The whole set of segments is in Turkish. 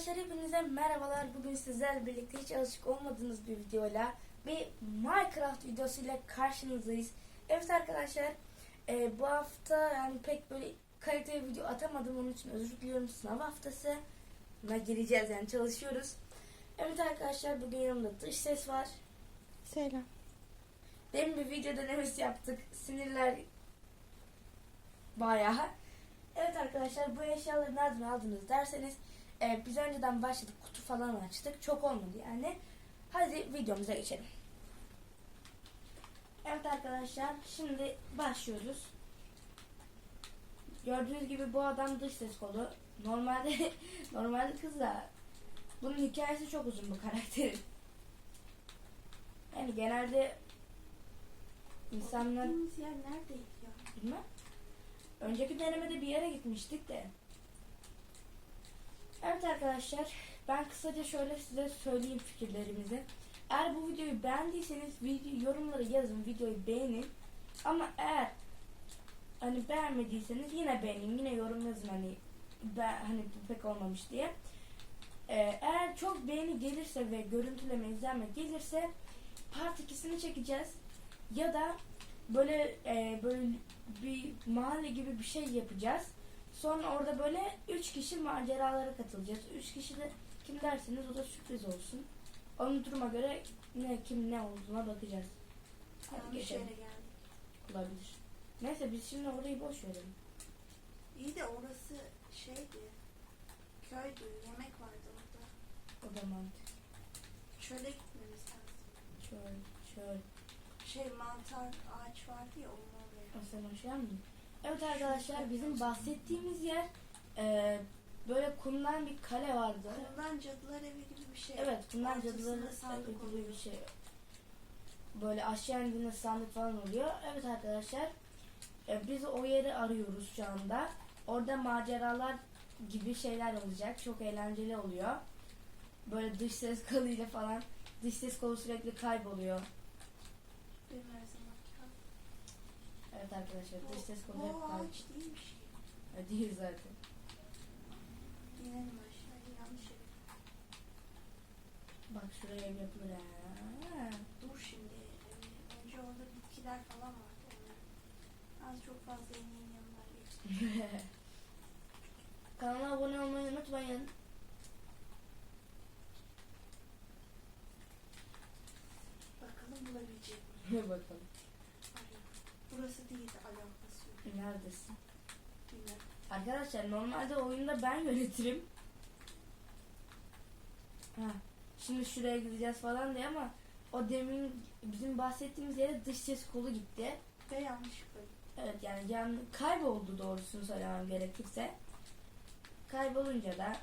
arkadaşlar hepinize merhabalar. Bugün sizlerle birlikte hiç alışık olmadığınız bir videoyla bir Minecraft videosuyla karşınızdayız. Evet arkadaşlar e, bu hafta yani pek böyle kaliteli video atamadım onun için özür diliyorum. Sınav haftası buna gireceğiz yani çalışıyoruz. Evet arkadaşlar bugün yanımda dış ses var. Selam. Demin bir video denemesi yaptık. Sinirler bayağı. Evet arkadaşlar bu eşyaları nereden aldınız derseniz e, biz önceden başladık kutu falan açtık. Çok olmadı yani. Hadi videomuza geçelim. Evet arkadaşlar şimdi başlıyoruz. Gördüğünüz gibi bu adam dış ses kolu. Normalde normalde kız da bunun hikayesi çok uzun bu karakterin. Yani genelde insanlar yer neredeydi ya? Bilmem. Önceki denemede bir yere gitmiştik de. Evet arkadaşlar ben kısaca şöyle size söyleyeyim fikirlerimizi. Eğer bu videoyu beğendiyseniz video, yorumlara yazın videoyu beğenin. Ama eğer hani beğenmediyseniz yine beğenin yine yorum yazın hani ben, hani bu pek olmamış diye. Ee, eğer çok beğeni gelirse ve görüntüleme izlenme gelirse part 2'sini çekeceğiz. Ya da böyle e, böyle bir mahalle gibi bir şey yapacağız. Sonra orada böyle üç kişi maceralara katılacağız. Üç kişi de kim derseniz o da sürpriz olsun. Onun duruma göre ne kim ne olduğuna bakacağız. Hadi Yanlış geçelim. yere geldik. Olabilir. Neyse biz şimdi orayı boş verelim. İyi de orası şeydi. Köydü. Yemek vardı orada. O da mantık. Çöle gitmemiz lazım. Şöyle şöyle. Şey mantar ağaç vardı ya onun oraya. Aslında hoş geldin. Evet arkadaşlar bizim bahsettiğimiz yer e, böyle kumdan bir kale vardı. Kumdan cadılar evi gibi bir şey. Evet, cadıların sandık evi gibi bir şey. Böyle aşağı indiğinde sandık falan oluyor. Evet arkadaşlar, e, biz o yeri arıyoruz şu anda. Orada maceralar gibi şeyler olacak. Çok eğlenceli oluyor. Böyle dış ses koluyla falan. Dış ses kolu sürekli kayboluyor. Zaman. Evet arkadaşlar, dış ses kolu hep kayboluyor. ağaç değilmiş ki. E, Değil zaten. İnelim aşağıya yanlış yere. Bak şuraya ev yapılır ha. Dur şimdi. Ee, Önce orada bitkiler falan vardı. Onlar. Az çok fazla ineğin yanından geçtim. Kanala abone olmayı unutmayın. Bakalım bulabilecek miyim? Bakalım. Arıyorum. Burası değildi alakası yok. Neredesin? Arkadaşlar normalde oyunda ben yönetirim. Ha, şimdi şuraya gideceğiz falan diye ama o demin bizim bahsettiğimiz yere dış ses kolu gitti. Ve yanlışlıkla Evet yani yan, kayboldu doğrusunu söylemem gerekirse. Kaybolunca da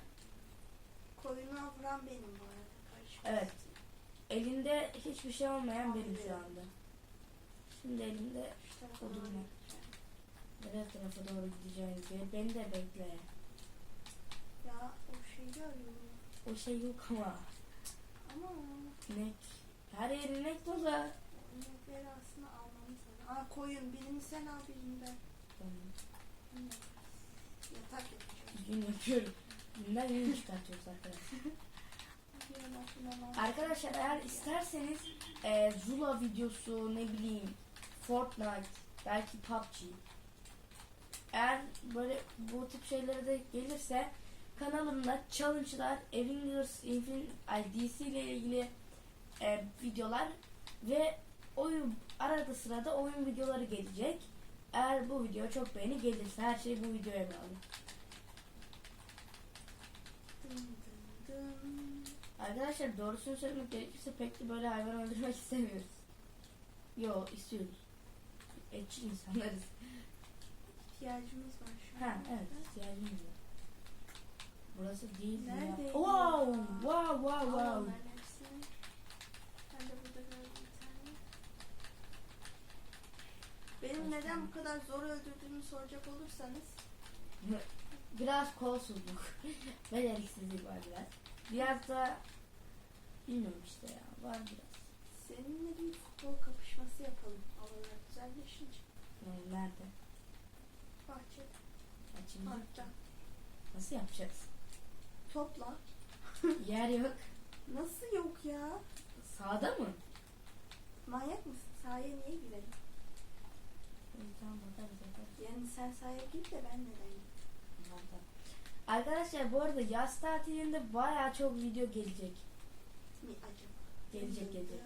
koyuna vuran benim bu arada. Karışık. Evet. elinde hiçbir şey olmayan benim şu anda. Şimdi elimde Şu tarafa Odun var. Nereye tarafa doğru gideceğim diye. Beni de bekle. Ya o şeyi arıyorum. O şey yok ama. Ama İnek. Her yer inek dolu. inekleri aslında almamız lazım. Aa koyun birini sen al birini ben. Tamam. Bilmiyorum. Yatak yapacağım. Gün yapıyorum. Günden yeni çıkartıyoruz arkadaşlar. Arkadaşlar eğer isterseniz e, Zula videosu ne bileyim Fortnite belki PUBG eğer böyle bu tip şeylere de gelirse kanalımda challenge'lar, Avengers Infinite ay, DC ile ilgili e, videolar ve oyun arada sırada oyun videoları gelecek. Eğer bu video çok beğeni gelirse her şey bu videoya bağlı. Arkadaşlar doğrusunu söylemek gerekirse pek de böyle hayvan öldürmek istemiyoruz. Yo istiyoruz. Etçi insanlarız. İhtiyacımız var şu an. Ha evet ihtiyacımız var. Burası değil mi ya? Wow, ya? wow, wow, Al wow. onların hepsini. Ben de burada gördüm bir tane. Benim neden bu kadar zor öldürdüğümü soracak olursanız Biraz kolsuzluk. Beceriksizlik var biraz. Biraz da bilmiyorum işte ya var biraz. seninle bir futbol kapışması yapalım. Havalar güzelleşince. Yani nerede? Bahçede, Açayım. parkta. Nasıl yapacağız? Topla. Yer yok. Nasıl yok ya? Sağda mı? Manyak mısın? Sahaya niye girelim? Tamam bakarız bakarız. Yani sen sahaya gir de ben neden gideyim? Arkadaşlar bu arada yaz tatilinde baya çok video gelecek. Mi acaba? Gelecek gelecek.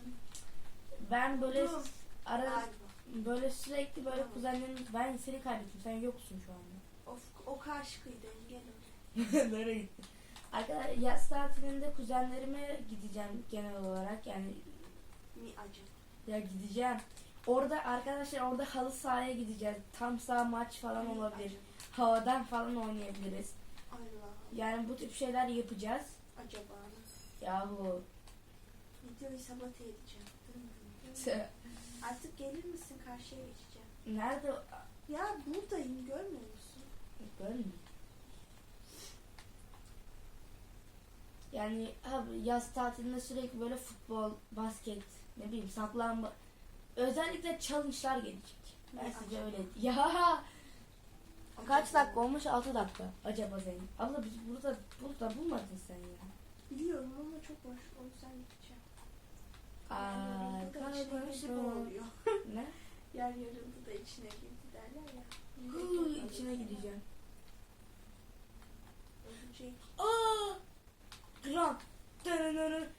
Ben böyle Dur. ara Galiba. Böyle sürekli böyle Tamam. kuzenlerim ben seni kaybettim sen yoksun şu anda. Of, o karşı kıyıda gel oraya. Nereye gittin? Arkadaşlar yaz tatilinde kuzenlerime gideceğim genel olarak yani Mi acaba? ya gideceğim. Orada arkadaşlar orada halı sahaya gideceğiz. Tam saha maç falan Mi olabilir. Havadan falan oynayabiliriz. Allah. Yani bu tip şeyler yapacağız. Acaba? Yahu. Videoyu sabote edeceğim. Artık gelir misin? Karşıya geçeceğim. Nerede? Ya buradayım görmüyor musun? Görmüyor. Yani abi yaz tatilinde sürekli böyle futbol, basket, ne bileyim saklanma. Özellikle challenge'lar gelecek. Ben size öyle. Ya kaç dakika olmuş? 6 dakika. Acaba senin. Abla biz burada burada bulmadın sen ya. Biliyorum ama çok boş. O yüzden gideceğim. Girdi Arkadaşlar. oluyor. ne? Yer yarıldı da içine girdi derler ya. Millet içine gideceğim. Ölecek. Aa!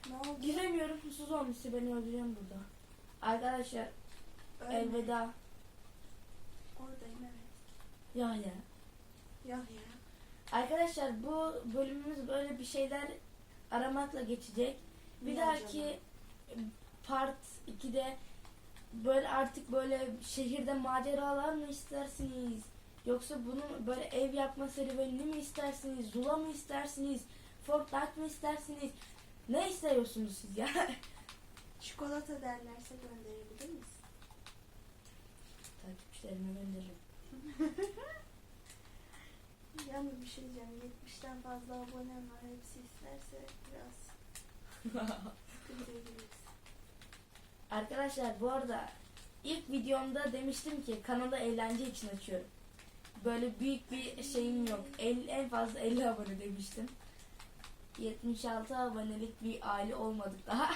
Ne oldu? Giremiyorum. Susuz olmuşsa beni öldüreceğim burada. Arkadaşlar Ölme. elveda. Oradayım evet. Ya ya. Ya ya. Arkadaşlar bu bölümümüz böyle bir şeyler aramakla geçecek. Bir Ne dahaki part 2'de böyle artık böyle şehirde maceralar mı istersiniz? Yoksa bunu böyle ev yapma serüvenini mi istersiniz? Zula mı istersiniz? Fortnite mı istersiniz? Ne istiyorsunuz siz ya? Çikolata derlerse gönderebilir misin? Takipçilerime gönderirim. Yalnız bir şey diyeceğim. 70'ten fazla abonem var. Hepsi isterse biraz sıkıntıya gireriz. Arkadaşlar bu arada ilk videomda demiştim ki kanalı eğlence için açıyorum. Böyle büyük bir şeyim yok. El, en fazla 50 abone demiştim. 76 abonelik bir aile olmadık daha.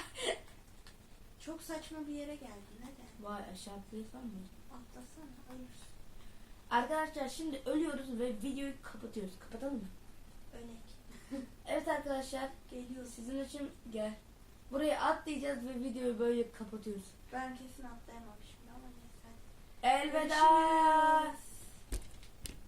Çok saçma bir yere geldin. Neden? Vay aşağı atlaysam mı? Atlasana. Ölürsün. Arkadaşlar şimdi ölüyoruz ve videoyu kapatıyoruz. Kapatalım mı? Önek. Evet arkadaşlar Geliyorsun. sizin için gel. Buraya atlayacağız ve videoyu böyle kapatıyoruz. Ben kesin atlayamam şimdi ama neyse. Elveda. Görüşürüz.